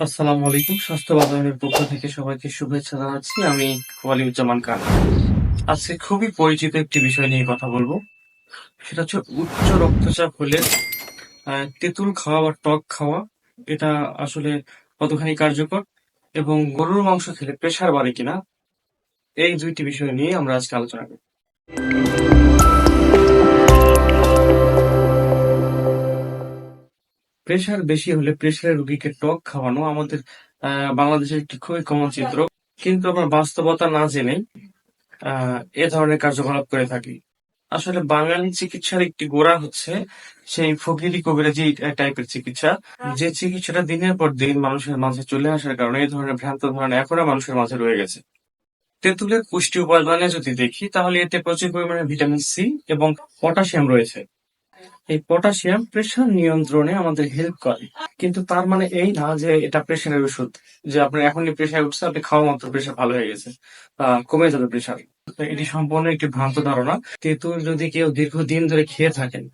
আসসালামু আলাইকুম। স্বাস্থ্য বাতায়নের পক্ষ থেকে সবাইকে শুভেচ্ছা জানাচ্ছি। আমি ওয়ালিউজ্জামান খান। আজকে খুবই পরিচিত একটি বিষয় নিয়ে কথা বলব। সেটা হচ্ছে উচ্চ রক্তচাপ হলে তেঁতুল খাওয়া বা টক খাওয়া, এটা আসলে কতখানি কার্যকর এবং গরুর মাংস খেলে প্রেশার বাড়ে কিনা, এই দুইটি বিষয় নিয়ে আমরা আজকে আলোচনা করব। প্রেসার বেশি হলে প্রেসারের রোগীকে টক খাওয়ানো আমাদের বাংলাদেশের একটি খুবই কমন চিত্র। কিন্তু আমরা বাস্তবতা না জেনে এ ধরনের কার্যকলাপ করে থাকি। আসলে বাঙালি চিকিৎসার একটি গোড়া হচ্ছে সেই ফকিরি কবিরাজি টাইপের চিকিৎসা। যে চিকিৎসাটা দিনের পর দিন মানুষের মাঝে চলে আসার কারণে এই ধরনের ভ্রান্ত ধারণা এখনও মানুষের মাঝে রয়ে গেছে। তেঁতুলের পুষ্টি উপাদানে যদি দেখি, তাহলে এতে প্রচুর পরিমাণে ভিটামিন সি এবং পটাশিয়াম রয়েছে। এই পটাশিয়াম প্রেশার নিয়ন্ত্রণে আমাদের হেল্প করে। কিন্তু তার মানে এই না যে এটা প্রেশারের ওষুধ, যে আপনার এখনই প্রেশার উঠছে, আপনি খাওয়া মাত্র প্রেশার ভালো হয়ে গেছে কমে যাবে প্রেশার এটি সম্পূর্ণ একটি ভ্রান্ত ধারণা। তেঁতুল যদি কেউ দীর্ঘদিন ধরে খেয়ে থাকেন,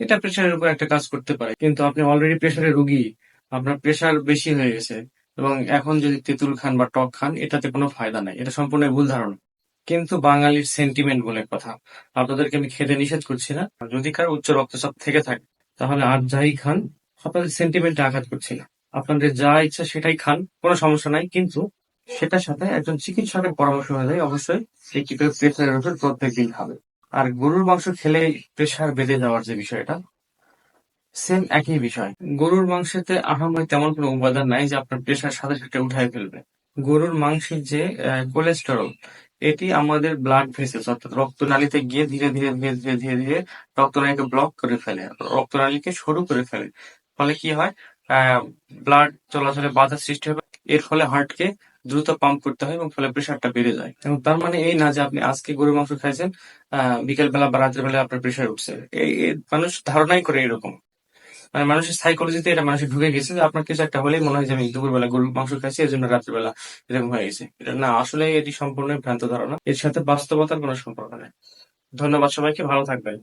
এটা প্রেশারের উপর একটা কাজ করতে পারে। কিন্তু আপনি অলরেডি প্রেশারের রুগী, আপনার প্রেশার বেশি হয়ে গেছে, এবং এখন যদি তেঁতুল খান বা টক খান, এটাতে কোনো ফায়দা নাই। এটা সম্পূর্ণ ভুল ধারণা। কিন্তু বাঙালির সেন্টিমেন্ট বলে কথা। আপনাদেরকে আমি খেতে নিষেধ করছি না। যদি কার উচ্চ রক্তচাপ থেকে থাকে, তাহলে আর যাই খান, আপনাদের সেন্টিমেন্টে আঘাত করছি না। আপনাদের যা ইচ্ছা সেটাই খান, কোনো সমস্যা নাই। কিন্তু সেটার সাথে একজন চিকিৎসকের পরামর্শ অনুযায়ী অবশ্যই সেই কি প্রেশারের ওষুধ প্রত্যেক দিন খাবে। আর গরুর মাংস খেলে প্রেশার বেড়ে যাওয়ার যে বিষয়টা সেম একই বিষয়। গরুর মাংসেতে আহামরি তেমন কোনো উপাদান নাই যে আপনার প্রেশার সাথে সাথে উঠায় ফেলবে। গরুর মাংসের যে কোলেস্টেরল এটি আমাদের ব্লাড ভেসেলস অর্থাৎ রক্তনালীতে গিয়ে ধীরে ধীরে ধীরে ধীরে ধীরে ধীরে রক্তনালীকে ব্লক করে ফেলে, রক্তনালীকে সরু করে ফেলে। ফলে কি হয়? ব্লাড চলাচলে বাধা সৃষ্টি হবে। এর ফলে হার্টকে দ্রুত পাম্প করতে হয় এবং ফলে প্রেশারটা বেড়ে যায়। এবং তার মানে এই না যে আপনি আজকে গরুর মাংস খাইছেন, আহ বিকেল বেলা বা রাতের বেলা আপনার প্রেশার উঠছে। এই মানুষ ধারণাই করে এরকম। মানে মানুষের সাইকোলজিতে এটা মানুষের ঢুকে গেছে যে আপনার কিছু একটা হলেই মনে হয় যে আমি দুপুরবেলা গরুর মাংস খাইছি এর জন্য রাত্রিবেলা এরকম হয়ে গেছে। এটা না, আসলে এটি সম্পূর্ণ ভ্রান্ত ধারণা। এর সাথে বাস্তবতার কোনো সম্পর্ক নেই। ধন্যবাদ সবাইকে, ভালো থাকবেন।